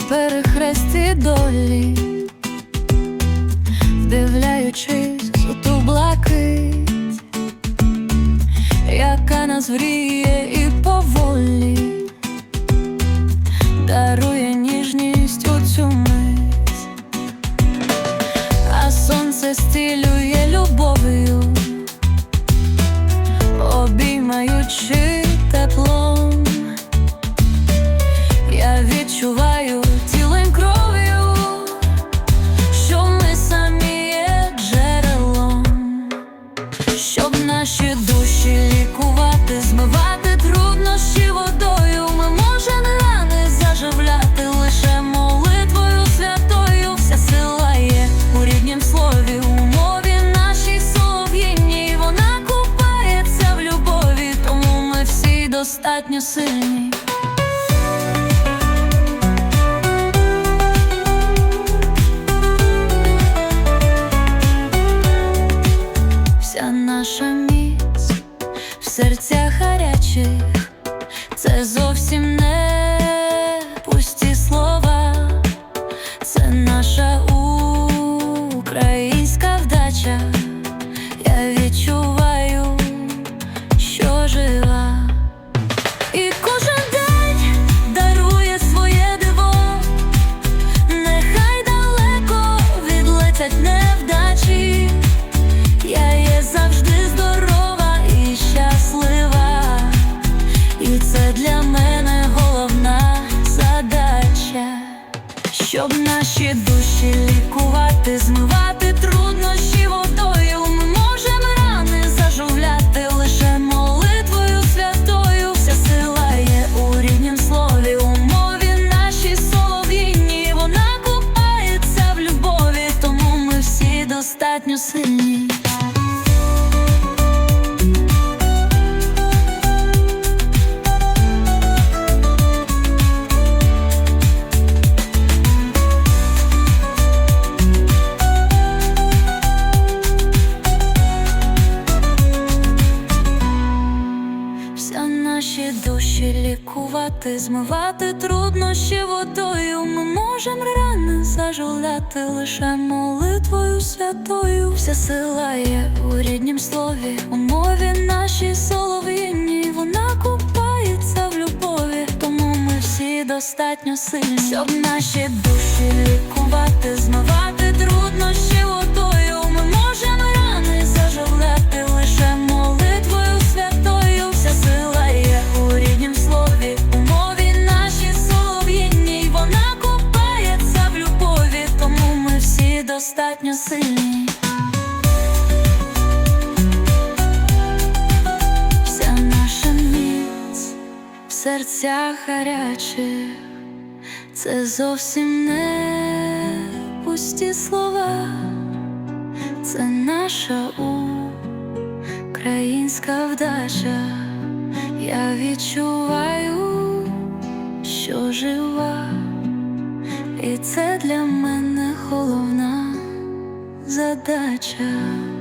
на перехресті долі, вдивляючись у ту блакить, яка нас гріє і поволі, дарує ніжність у цю мить, а сонце стілює лікувати, труднощі водою. Ми можемо рани заживляти лише молитвою святою. Вся сила є у ріднім слові, у нашій солов'їній. Вона купається в любові, тому ми всі достатньо сильні. Серцях гарячих, це зовсім не наші душі лікувати, змивати труднощі водою. Ми можемо рани заживляти лише молитвою святою. Вся сила є у ріднім слові, у мові нашій солов'їні Вона купається в любові, тому ми всі достатньо сильні. Наші душі лікувати, змивати труднощі водою. Ми можемо рани заживляти лише молитвою святою. Вся сила є у ріднім слові, у мові нашій солов'їній. Вона купається в любові, тому ми всі достатньо сильні, щоб наші душі лікувати, змивати труднощі водою. Достатньо сильні. Вся наша міць в серцях гарячих, це зовсім не пусті слова, це наша українська вдача. Я відчуваю, що жива, і це для мене головна задача.